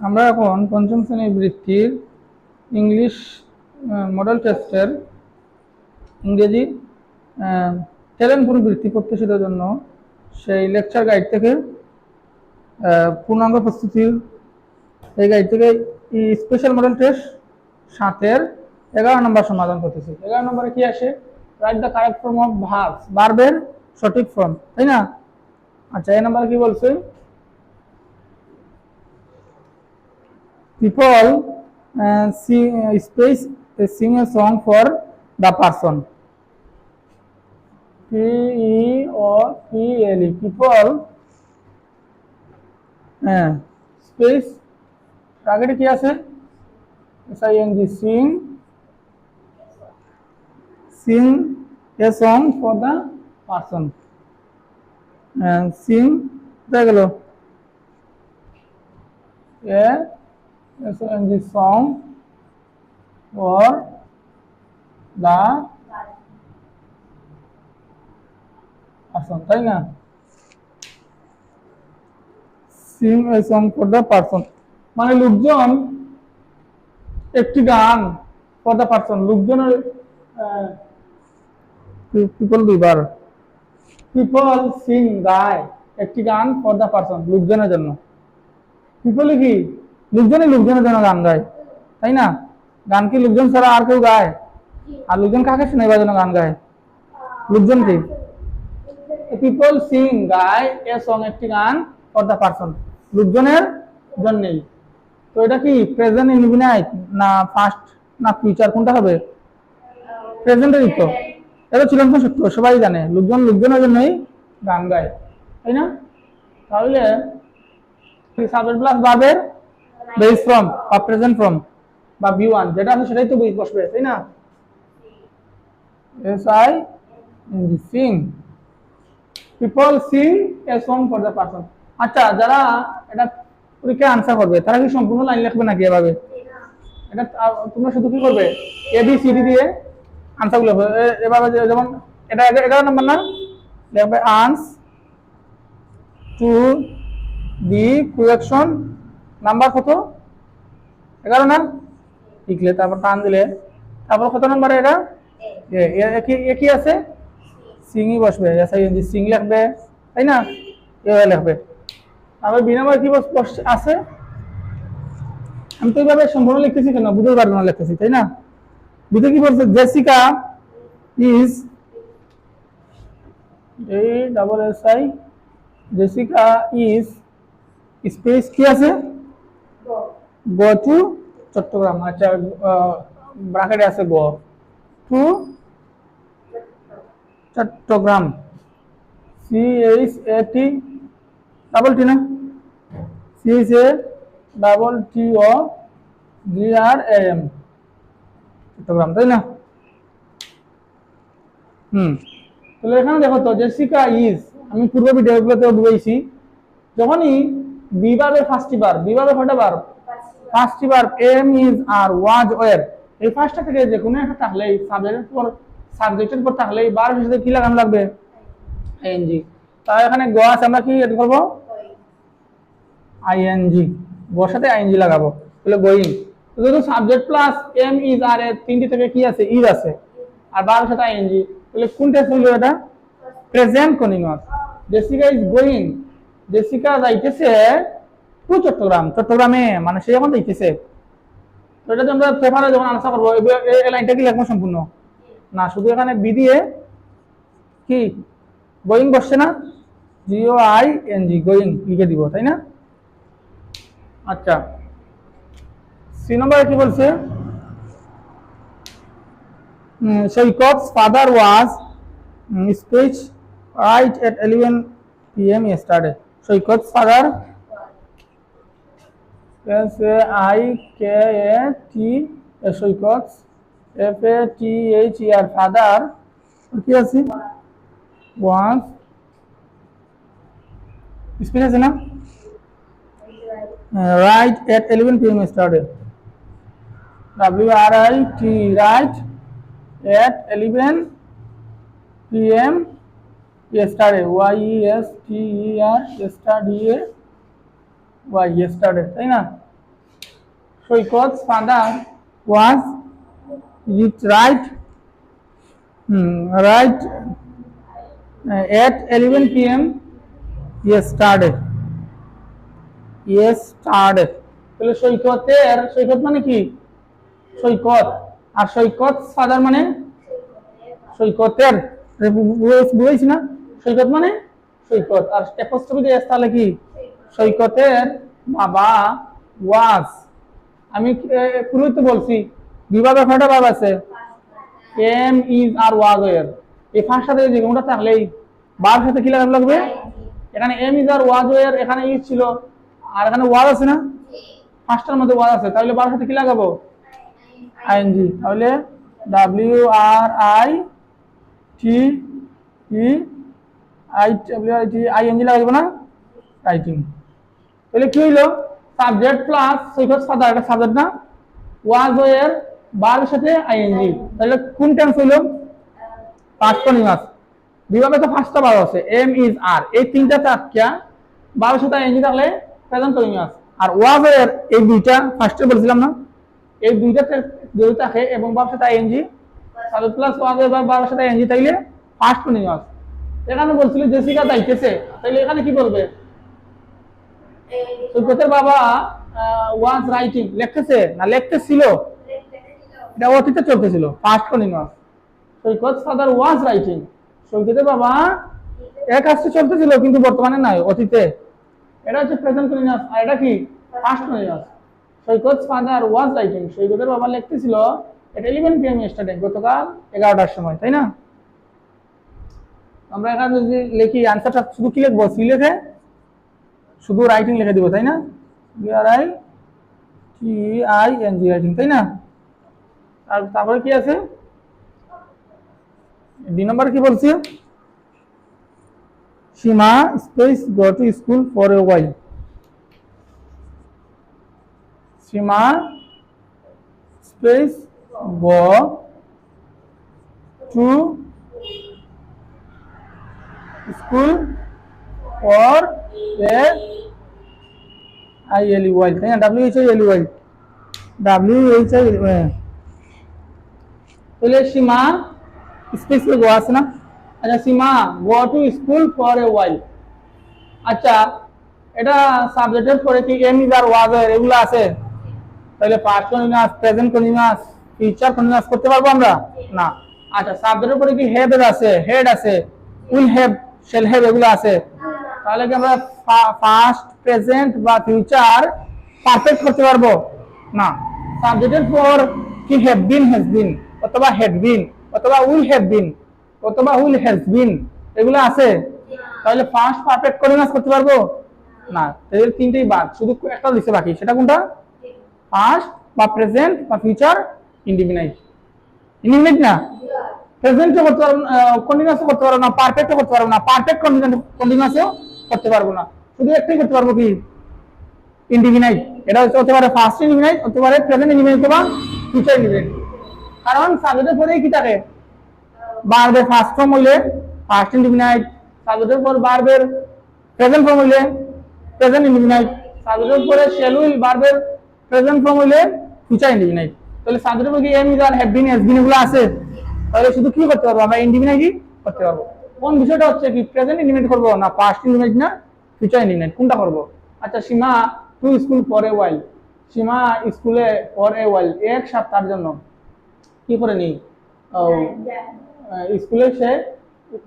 আমরা এখন পঞ্চম শ্রেণির বৃত্তির ইংলিশ মডেল টেস্টের ইংরেজি চ্যালেঞ্জপূর্ণ বৃত্তি প্রত্যাশিতের জন্য সেই লেকচার গাইড থেকে পূর্ণাঙ্গ প্রস্তুতির এই গাইড থেকে স্পেশাল মডেল টেস্ট সাতের এগারো নম্বর সমাধান করতেছি। এগারো নম্বরে কি আসে? Right the correct form of verbs ভার্বের সঠিক ফর্ম তাই না? আচ্ছা এই নাম্বার কি বলছে? People uh, sing uh, space uh, sing a song for the person p e o p l e people হ্যাঁ স্পেস আগে কি আছে S I N G sing sing a song for the person sing কোথায় গেল a G song for the person তাই না? Sing a song for the person মানে লোকজন, একটি গান ফর দ্য পারসন লোকজনের পিপল দুইবার পিপল সিং গায়। একটি গান ফর দ্য পারসন লোকজনের জন্য। পিপল কি? লোকজনই লোকজনের জন্য গান গায়, তাই না? গান কি লোকজন ছাড়া আর কেউ গায়? আর লোকজন কাকে শোনাবার জন্য গান গায়? লোকজন কি পিপল সিং গায়, এ সং একটি গান ফর দ্য পার্সন লোকজনের জন্যই। তো এটা কি প্রেজেন্ট ইনফিনাইট না ফার্স্ট না ফিউচার কোনটা হবে? প্রেজেন্টেরই তো এটা চিরন্তন সত্য, সবাই জানে। লোকজন লোকজনের জন্যই গান গায়, তাই না? তাহলে সাবজেক্ট প্লাস ভার্বের বেস ফ্রম বা প্রেজেন্ট ফ্রম বা বি ওয়ান যেটা আছে সেটাই তো বেস বসবে, তাই না? S I sing people sing a song for the person আচ্ছা যারা এটা পরীক্ষায় আনসার করবে, তারা কি সম্পূর্ণ লাইন লিখবে নাকি এভাবে? এটা তোমরা শুধু কি করবে? এ বি সি ডি দিয়ে আনসারগুলো লিখবে। এভাবে যেমন এটা এগা- এগারো নম্বর না? লিখবে answer to the question number কত? এগারো না? লিখলে তারপর টান দিলে। তারপর কত নাম্বার এটা? এ- আছে? সিংই বসবে সিং লিখবে তাই না? এভাবে লিখবে তারপর বিনাময় কি আছে? আমি তো এইভাবে সম্পূর্ণ লিখতেছি কেন? বুঝতে পারব না লিখতেছি, তাই না? বুঝতে কি বলছে? জেসিকা ইজ এই double S I, Jessica is, space কি আছে? গো টু চট্টগ্রাম আচ্ছা ব্রাকেটে আছে go to Chittagong. C H A T double T না? C H A double T O G R A M Chittagong, তাই না? হুম। তাহলে এখানে দেখো তো জেসিকা ইজ আমি পূর্ব ভিডিওগুলোতেও বুঝাইছি যখনই বিভাবে ফার্স্টটি বার বিভাবে কটা বার? ফার্স্টটি বার। এম ইজ আর ওয়াজ ওয়ের এই ফার্স্টটা থেকে যে কোনো একটা থাকলেই সাবজেক্টের পর সাবজেক্টের পর থাকলেই বার হিসেবে কি লাগানো লাগবে? আইএনজি তাহলে এখানে গ আছে আমরা কি এড করব? আইএনজি গর সাথে আইএনজি লাগাবো। তাহলে গোয়িং যেহেতু subject plus am is are এর তিনটি থেকে কি আছে? ইজ আছে। আর বার সাথে আইএনজি তাহলে কোনটা হলো এটা? Present continuous Jessica is going Jessica যাইতেছে টু চট্টগ্রাম চট্টগ্রামে মানে সে এখন যাইতেছে। তো এটা আমরা পেপারে যখন আনসার করব। এই- লাইনটা কি লিখব সম্পূর্ণ? না শুধু এখানে বি দিয়ে কি? গোয়িং বসছে না? G O I N G going লিখে দিব তাই না? আচ্ছা। সি নম্বরে কি বলছে? সৈকত's father was mm, speech right at 11 p.m. yesterday. Father S A I K A T A Saikat F A T H E R father কি আছে was স্পিচ আছে না right at 11 p.m. yesterday. W R I T right at 11 p.m. yesterday. Y e s t e r, yesterday. Y yesterday তাই না? Saikat father was it right right at eleven P M yesterday yesterday তাহলে সৈকতের সৈকত মানে কি? সৈকত। আর সৈকত father মানে? সৈকতের। বুঝেছি না? সৈকত মানে সৈকত। আর অ্যাপোস্ট্রফি দিয়ে তাহলে কি? সৈকতের বাবা ওয়াজ। আমি পুরোই তো বলছি। বিভাগ কয়টা বাবা আছে? এম ইজ আর ওয়াজ এর এই সাথে যে কোনটা থাকলেই বার সাথে কি লাগানো লাগবে? এখানে এম ইজ আর ওয়াজ এর এখানে ইজ ছিল। আর এখানে ওয়াজ আছে না? ফার্স্টের মধ্যে ওয়াজ আছে। তাহলে বার সাথে কি লাগাবো? আইএনজি তাহলে W R I T E I W I T ING লাগাবো না? রাইটিং তাহলে কি হইল? সাবজেক্ট প্লাস সৈকত ফাদার একটা সাবজেক্ট না? ওয়াজ এর বারের সাথে আইএনজি তাহলে কোন টেন্স হইল? পাঁচ কন্টিনিউয়াস বিভাগে তো পাঁচটা বার আছে। এম ইজ আর এই তিনটা চাকিয়া বারের সাথে আইএনজি থাকলে প্রেজেন্ট কন্টিনিউয়াস আর ওয়াজ এর এই দুইটা ফার্স্টে বলছিলাম না? এই দুইটা যদি থাকে এবং বারের সাথে আইএনজি সাবজেক্ট প্লাস ওয়াজ এর বারের সাথে আইএনজি থাকলে ফার্স্ট কন্টিনিউয়াস এখানে বলছিল জেসিকা যাইতেছে। তাহলে এখানে কি বলবে? সৈকতের বাবা রাইটিং না এটা অতীতে চলতেছিল past continuous Saikat father writing সৈকতের বাবা এক চলতেছিল, কিন্তু বর্তমানে নাই, অতীতে। এটা হচ্ছে প্রেজেন্ট কন্টিনিউয়াস আর এটা কি? Past continuous Saikat father was writing সৈকতের বাবা লিখতেছিল, এটা ইলেভেন পিএম স্টার্টে গতকাল এগারোটার সময়, তাই না? আমরা এখানে যদি লিখি আনসারটা শুধু কি লিখব? সি লিখে? শুধু রাইটিং লিখে দিব, তাই না? R I T I N G writing তাই না? আর তারপরে কি আছে? দুই নম্বর কি বলছি? Seema space go to school for a while Seema space go to school for a I L Y, তাই না? W H I L Y. W H I তাহলে সীমা স্পেস গো আছে না? আচ্ছা Seema go to school for a while আচ্ছা এটা সাবজেক্টের পরে কি এম ইজ আর ওয়াজ এগুলো আছে? তাহলে past continuous present continuous future continuous করতে পারব আমরা? না। আচ্ছা সাবজেক্টের পরে কি হেড আছে? হেড আছে। উইল হ্যাভ শেল এগুলো আছে। তাহলে কি আমরা পাস্ট প্রেজেন্ট বা ফিউচার পারফেক্ট করতে পারব? না। সাবজেক্টের পর কি হ্যাভ বিন হ্যাজ বিন অথবা হ্যাড বিন অথবা উইল হ্যাভ বিন অথবা উইল হ্যাজ বিন এগুলো আছে। তাহলে ফার্স্ট পারফেক্ট কন্টিনিউয়াস করতে পারব? না। এদের তিনটেই বাদ। শুধু একটা লিখতে বাকি। সেটা কোনটা? পাস্ট বা প্রেজেন্ট বা ফিউচার ইনডিফিনাইট ইনডিফিনাইট না? প্রেজেন্টও করতে পারব কন্টিনিউয়াসও করতে পারব না পারফেক্টও করতে পারব না পারফেক্ট কন্টিনিউয়াসও করতে পারব না। শুধু একটাই করতে পারব কি? ইনডিফিনাইট এটা হচ্ছে হতে পারে ফার্স্ট ইনডিফিনাইট হতে পারে প্রেজেন্ট ইনডিফিনাইট অথবা ফিউচার ইনডিফিনাইট কারণ সাবজেক্টের পরেই কি থাকে? বারবের ফার্স্ট ফর্ম হইলে ফার্স্ট ইনডিফিনাইট সাবজেক্টের পর বারবের প্রেজেন্ট ফর্ম হইলে প্রেজেন্ট ইনডিফিনাইট সাবজেক্টের পরে শেল উইল বারবের প্রেজেন্ট ফর্ম হইলে ফিউচার ইনডিফিনাইট তাহলে সাবজেক্টের পরে কি? Am is are have been has been এগুলো আছে। তাহলে শুধু কি করতে পারব? আমরা ইনডিফিনাইটই করতে পারব। কোন বিষয়টা হচ্ছে কি প্রেজেন্ট ইনডিফিনাইট করব না পাস্ট ইনডিফিনাইট না ফিউচার ইনডিফিনাইট কোনটা করব? আচ্ছা Seema to school for a while Seema স্কুলে ফর এ ওয়াইল এক সপ্তাহের জন্য। কি করে নি স্কুলে সে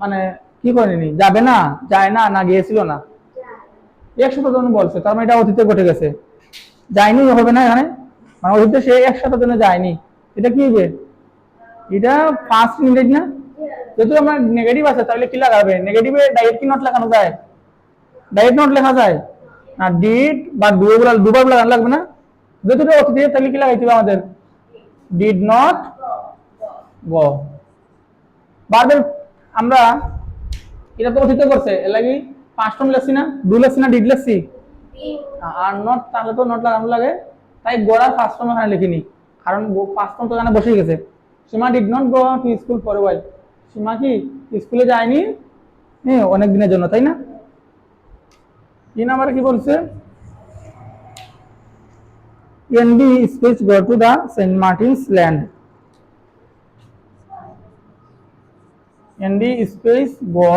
মানে কি করে নি যাবে না? যায় না? না গিয়েছিল না? এক সপ্তাহ জন্য বলছে। তার মানে এটা অতীতে ঘটে গেছে। যায়নি হবে না এখানে? মানে অতীতে সে এক সপ্তাহ জন্য যায়নি। এটা কি হবে এটা ফার্স্ট ইংরেজ না? যেহেতু আমার নেগেটিভ আছে তাহলে কি লাগাবে? নেগেটিভে ডাইরেক্ট কি নট লাগানো যায়? ডাইরেক্ট নট লেখা যায়? না ডিড বা দুবার দুবার লাগানো লাগবে না? যেহেতু অতীতে তাহলে কি লাগাইতে হবে আমাদের? ডিড নট গো বারবার আমরা এটা তো অতীতে করছে এর লাগি পাঁচ ফর্ম লেখছি না দু লেখছি না ডিড লেখছি? আর নট তাহলে তো নট লাগানো লাগে। তাই গোড়ার ফার্স্ট ফর্ম এখানে লিখিনি। কারণ ফার্স্ট ফর্ম তো এখানে বসেই গেছে। Seema did not go to school for while Seema কি স্কুলে যায়নি? হ্যাঁ অনেক দিনের জন্য, তাই না? তিন নাম্বারে কি বলছে? Andy space go to the Saint Martin's land Andy space go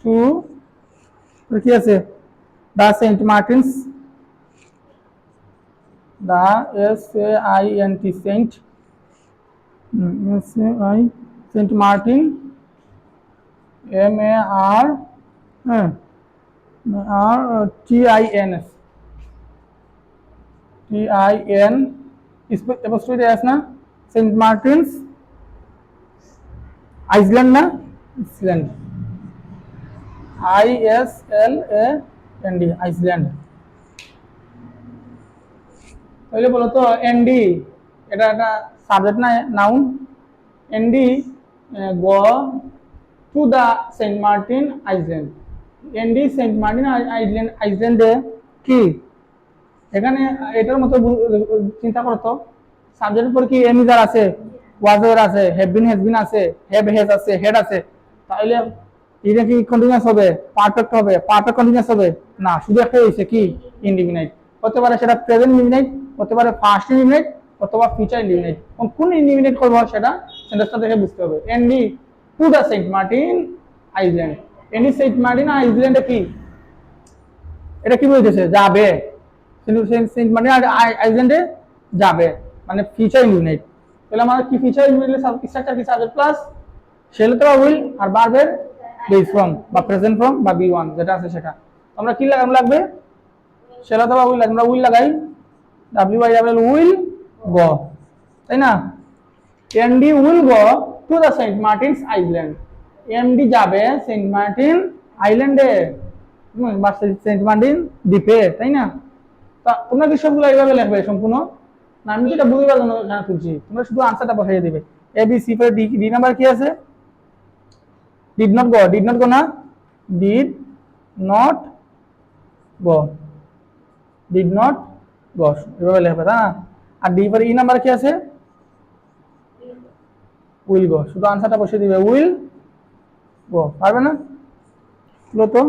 to কি আছে? The Saint Martin's the S A I N T Saint S A I Saint Martin M A R হ্যাঁ R T I N S T I N apostrophe আছে না Saint Martin's island না island I S L A N D island তাহলে বলো তো ND এটা একটা subject না noun Andy go to the Saint Martin island Andy Saint Martin island আইল্যান্ডে কি? এখানে এটার মতো চিন্তা করো তো। সাবজেক্টের পর কি এমিজার আছে? ওয়াজার আছে? হ্যাভ বিন হ্যাজ বিন আছে? হ্যাভ হ্যাজ আছে? হেড আছে? তাহলে এটা কি কন্টিনিউয়াস হবে? পারফেক্ট হবে? পারফেক্ট কন্টিনিউয়াস হবে? না, শুধু একটা হয়েছে কি? ইনডিফিনাইট হতে পারে সেটা প্রেজেন্ট ইনডিফিনাইট হতে পারে ফার্স্ট ইনডিফিনাইট অথবা ফিউচার ইনডিফিনাইট কোন ইনডিফিনাইট করব সেটা সেন্টেন্সটা দেখে বুঝতে হবে। Andy to the Saint Martin island Andy Saint Martin আইল্যান্ডে কি? এটা কি বলতেছে? যাবে। সেন্ট মার্টিন আইল্যান্ডে যাবে। মানে ফিউচার ইনডিফিনাইট তাহলে আমার কি ইনডিফিনাইট স্ট্রাকচার কি সাবজেক্ট প্লাস সেল অথবা উইল আর বারবের বেস ফর্ম বা প্রেজেন্ট ফর্ম বা বি ওয়ান যেটা আছে সেটা। আমরা কি লাগানো লাগবে? সেল অথবা উইল আমরা উইল লাগাই W I W will go তাই না? Andy will go to the Saint Martin's island Andy যাবে সেন্ট মার্টিন আইল্যান্ডে বা সেন্ট মার্টিন দ্বীপে, তাই না? তা তোমরা কি সবগুলো এইভাবে লিখবে সম্পূর্ণ? না, আমি যেটা বুঝতে পারব না এখানে তোমরা শুধু আনসারটা বসাই দিবে। এ বি সি পরে ডি ডি নাম্বার কি আছে? Did not go did not go না? Did not go did not go এভাবে লেখবে না? আর ডি পরে ই নাম্বার কি আছে? উইল গো শুধু আনসারটা বসিয়ে দিবে, উইল গো পারবে না? তো।